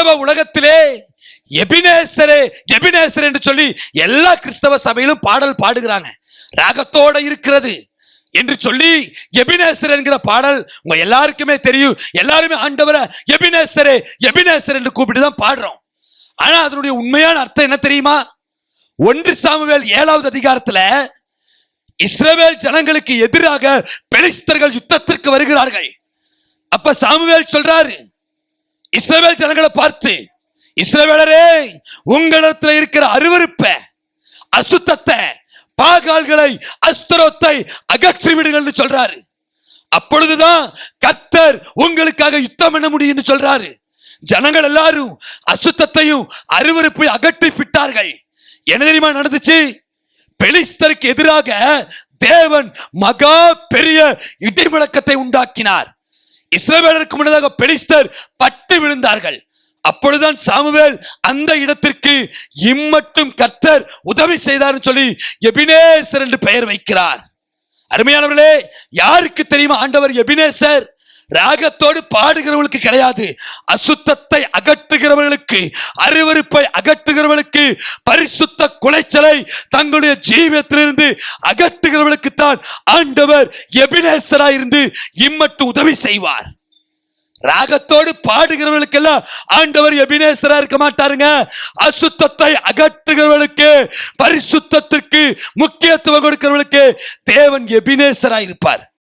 கிறிஸ்தவ உலகத்திலே எபினேசரே எபினேசர் என்று சொல்லி எல்லா கிறிஸ்தவ சபையிலும் பாடல் பாடுகிறாங்க. ராகத்தோட இருக்கிறது என்று சொல்லி எபினேசர் என்கிற பாடல் உங்க எல்லாருக்குமே தெரியும். எல்லாருமே ஆண்டவரை எபினேசரே எபினேசர் என்று கூப்பிட்டு தான் பாடுறோம். ஆனா அதனுடைய உண்மையான அர்த்தம் என்ன தெரியுமா? ஒன்று சாமுவேல் ஏழாவது அதிகாரத்துல இஸ்ரேவேல் ஜனங்களுக்கு எதிராக பெலிஸ்தர்கள் யுத்தத்திற்கு வருகிறார்கள். அப்ப சாமுவேல் சொல்றாரு இஸ்ரவேல் ஜனங்களை பார்த்து இஸ்ரேவேலரே உங்களிடத்துல இருக்கிற அருவருப்ப அசுத்தத்தை பாகால்களை அஸ்தரத்தை அகற்றி விடுங்கள் சொல்றாரு. அப்பொழுதுதான் கத்தர் உங்களுக்காக யுத்தம் பண்ண முடியும்னு சொல்றாரு. ஜனங்கள் எல்லாரும் அசுத்தத்தையும் அருவருப்பை அகற்றி விட்டார்கள். என்ன தெரியுமா நடந்துச்சு? பெலிஸ்தருக்கு எதிராக தேவன் மகா பெரிய இடிமுழக்கத்தை உண்டாக்கினார். இஸ்ரவேலருக்கு முன்னதாக பெலிஸ்தர் பட்டு விழுந்தார்கள். அப்பொழுதுதான் சாமுவேல் அந்த இடத்திற்கு இம்மட்டும் கர்த்தர் உதவி செய்தார்னு சொல்லி எபினேசர் என்று பெயர் வைக்கிறார். அருமையானவர்களே யாருக்கு தெரியுமா ஆண்டவர் எபினேசர்? ராகத்தோடு பாடுகிறவர்களுக்கு கிடையாது. அசுத்தத்தை அகற்ற அகற்றுகிறவர்களுக்கு அருவருப்பை அகற்றுகிறவர்களுக்கு பரிசுத்த குலைச்சலை தங்களுடைய ஜீவியத்திலிருந்து அகற்றுகிறவர்களுக்கு தான் ஆண்டவர் எபினேசராய் இருந்து இம்மட்டு உதவி செய்வார். ராகத்தோடு பாடுகிறவர்களுக்கெல்லாம் ஆண்டவர் எபினேசரா இருக்க மாட்டாருங்க. அசுத்தத்தை அகற்றுகிறவர்களுக்கு பரிசுத்தத்திற்கு முக்கியத்துவம் கொடுக்கிறவர்களுக்கு தேவன் எபினேசரா இருப்பார்.